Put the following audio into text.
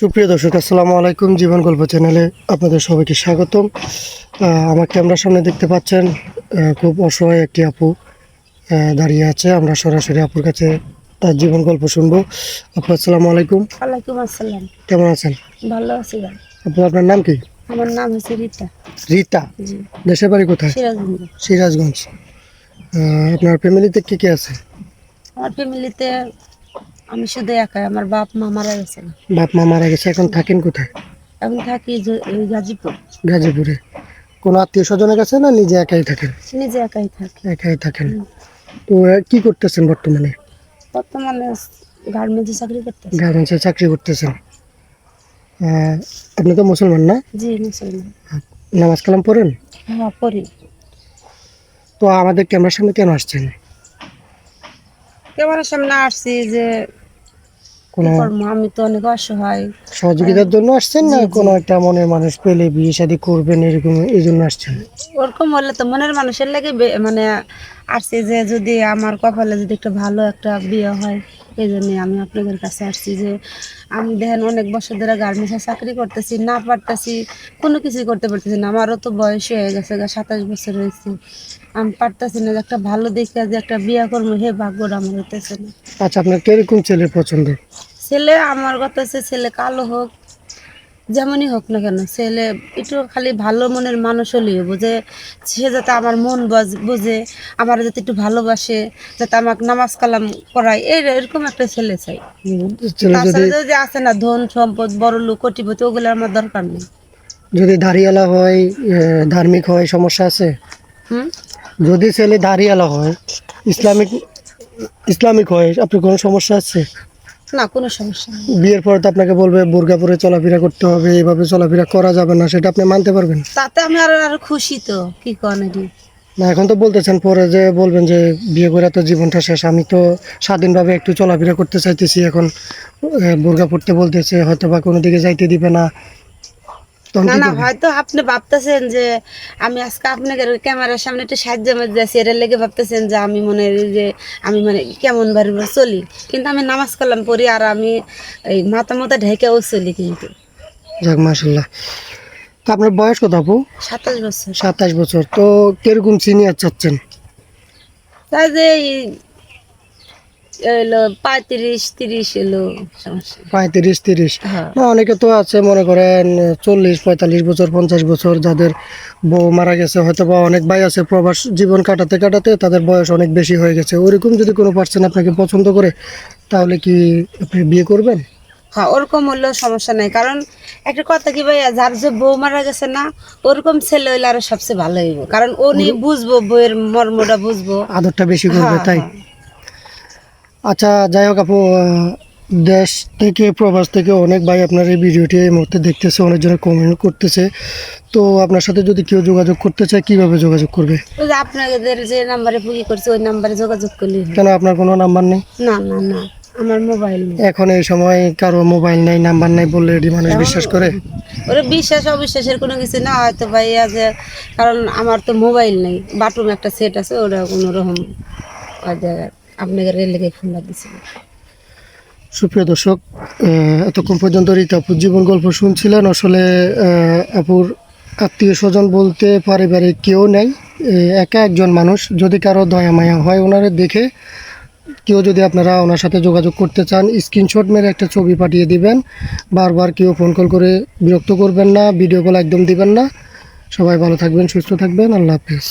সুপ্রিয় দর্শক আসসালামু আলাইকুম। জীবন গল্প চ্যানেলে আপনাদের সবাইকে স্বাগতম। আমার ক্যামেরার সামনে দেখতে পাচ্ছেন খুব অসহায় একটি আপু দাঁড়িয়ে আছে। আমরা সরাসরি আপুর কাছে তার জীবন গল্প শুনব। আপু আসসালামু আলাইকুম। ওয়ালাইকুম আসসালাম। কেমন আছেন? ভালো আছি আপু আপনার নাম কি? আমার নাম হচ্ছে রীতা। রীতা? জি। দেশের বাড়ি কোথায়? সিরাজগঞ্জ। সিরাজগঞ্জ। আপনার ফ্যামিলিতে কে কে আছে? আমার ফ্যামিলিতে আমি শুধু একাই আমার বাপ মা মারা গেছে। বাপ মা মারা গেছে এখন থাকেন কোথায়? এখন থাকি গাজীপুর। গাজীপুরে। কোনো আত্মীয় স্বজনের কাছে না নিজে একাই থাকেন? নিজে একাই থাকি। একাই থাকেন। তো কি করতেছেন বর্তমানে? বর্তমানে গার্মেন্টসে চাকরি করতেছি। গার্মেন্টসে চাকরি করতেছেন। আপনি তো মুসলমান না? জি মুসলমান। নামাজ কালাম পড়েন? হ্যাঁ পড়ি। তো আমাদের ক্যামেরার সামনে কেন আসছেন? ক্যামেরার সামনে আসছি যে কোনো আমি তো অনেক অসহায়। সহযোগিতার জন্য আসছেন না? কোনো একটা মনের মানুষ পেলে বিয়ে শাদী করবেন এরকম এই জন্য আসছেন? ওরকম হলে তো মনের মানুষের লাগে মানে আসছে যে যদি আমার কপালে যদি একটা ভালো একটা বিয়ে হয়। এই জন্য আমি আপনাদের কাছে আসছি যে আমি দেখেন অনেক বছর ধরে গার্মেন্টসে চাকরি করতেছি না পারতেছি কোনো কিছুই করতে পারতেছি না। আমারও তো বয়স হয়ে গেছে গা সাতাশ বছর হয়েছে। আমি পারতেছি না যে একটা ভালো দেখে যে একটা বিয়া করব হে ভাগ্যটা আমার হতেছে না। আচ্ছা আপনার কীরকম ছেলে পছন্দ? ছেলে আমার কথা হচ্ছে ছেলে কালো হোক যেমনই হোক না কেন ছেলে একটু খালি ভালো মনের মানুষ হলেই যে সে যাতে আমার মন বোঝে আমার যাতে একটু ভালোবাসে যাতে আমাকে নামাজ কালাম করায় এই এরকম একটা ছেলে চাই। তাছাড়া যদি আছে না ধন সম্পদ বড় লোক কোটিপতি ওগুলো আমার দরকার নেই। যদি দাড়িওয়ালা হয় ধার্মিক হয় সমস্যা আছে? যদি ছেলে দাড়িওয়ালা হয় ইসলামিক ইসলামিক হয় আপনার কোনো সমস্যা আছে? না কোনো সমস্যা নেই। বিয়ের পরে তো আপনাকে বলবে বোরকা পরে চলাফেরা করতে হবে এইভাবে চলাফেরা করা যাবে না সেটা আপনি মানতে পারবেন। তাতে আমি আরও আরও খুশি তো কি না এখন তো বলতেছেন পরে যে বলবেন যে বিয়ে করে তো জীবনটা শেষ আমি তো স্বাধীনভাবে একটু চলাফেরা করতে চাইতেছি এখন। বোরকা পড়তে বলতেছে হয়তো বা কোনো দিকে যাইতে দিবে না না না হয়তো আপনি ভাবতেছেন যে আমি আজকে আপনাকে ক্যামেরার সামনে একটু সাহায্য মধ্যে আছি এটার লেগে ভাবতেছেন যে আমি মনে যে আমি মানে কেমন ভাবে চলি। কিন্তু আমি নামাজ কালাম পড়ি আর আমি এই মাথা মাথা ঢেকেও চলি কিন্তু। যাক মাসাল্লাহ তো আপনার বয়স কত আপু? সাতাশ বছর। সাতাশ বছর। তো কীরকম সিনিয়র চাচ্ছেন? তাই যে পঁয়ত্রিশ তিরিশ এলো পঁয়ত্রিশ তিরিশ। হ্যাঁ। না অনেকে তো আছে মনে করেন চল্লিশ পঁয়তাল্লিশ বছর পঞ্চাশ বছর যাদের বউ মারা গেছে হয়তো বা অনেক ভাই আছে প্রবাস জীবন কাটাতে কাটাতে তাদের বয়স অনেক বেশি হয়ে গেছে। ওরকম যদি কোনো পার্সন আপনাকে পছন্দ করে তাহলে কি আপনি বিয়ে করবেন? হ্যাঁ ওরকম হলেও সমস্যা নাই। কারণ একটা কথা কি ভাইয়া যার যে বউ মারা গেছে না ওরকম ছেলে হইলে আরও সবচেয়ে ভালো হইব। কারণ উনি বুঝব বউয়ের মর্মটা বুঝব। আদরটা বেশি করবে হ্যাঁ, তাই? হ্যাঁ। আচ্ছা যাই হোক আপু দেশ থেকে প্রবাস থেকে অনেক ভাই আপনার এই ভিডিওটি এই মুহূর্তে দেখতেছে অনেকজনে কমেন্ট করতেছে। তো আপনার সাথে যদি কেউ যোগাযোগ করতে চায় কীভাবে যোগাযোগ করবে? ওই যে আপনাদের যে নাম্বারে বুকি করছে ওই নাম্বারে যোগাযোগ করলেই হবে। কেন আপনার কোনো নাম্বার নেই? না না না আমার মোবাইল নেই। এখন এই সময় কারও মোবাইল নাই নাম্বার নাই বললে এটি মানুষ বিশ্বাস করে? ওরা বিশ্বাস অবিশ্বাসের কোনো কিছু না হয়তো ভাইয়া যে কারণ আমার তো মোবাইল নেই বাটুম একটা সেট আছে ওটা কোনো রকম ওই যে আপনাদের রেলেগে ফোন লাগিয়েছিল। সুপ্রিয় দর্শক এতক্ষণ পর্যন্ত রীতা আপুর জীবন গল্প শুনছিলেন। আসলে আপুর আত্মীয় স্বজন বলতে পারিবারিক কেউ নেই। একা একজন মানুষ। যদি কারও দয়া মায়া হয় ওনারে দেখে, কেউ যদি আপনারা ওনার সাথে যোগাযোগ করতে চান স্ক্রিনশট মেরে একটা ছবি পাঠিয়ে দিবেন। বারবার কেউ ফোন কল করে বিরক্ত করবেন না ভিডিও কল একদম দিবেন না। সবাই ভালো থাকবেন, সুস্থ থাকবেন। আল্লাহ হাফিজ।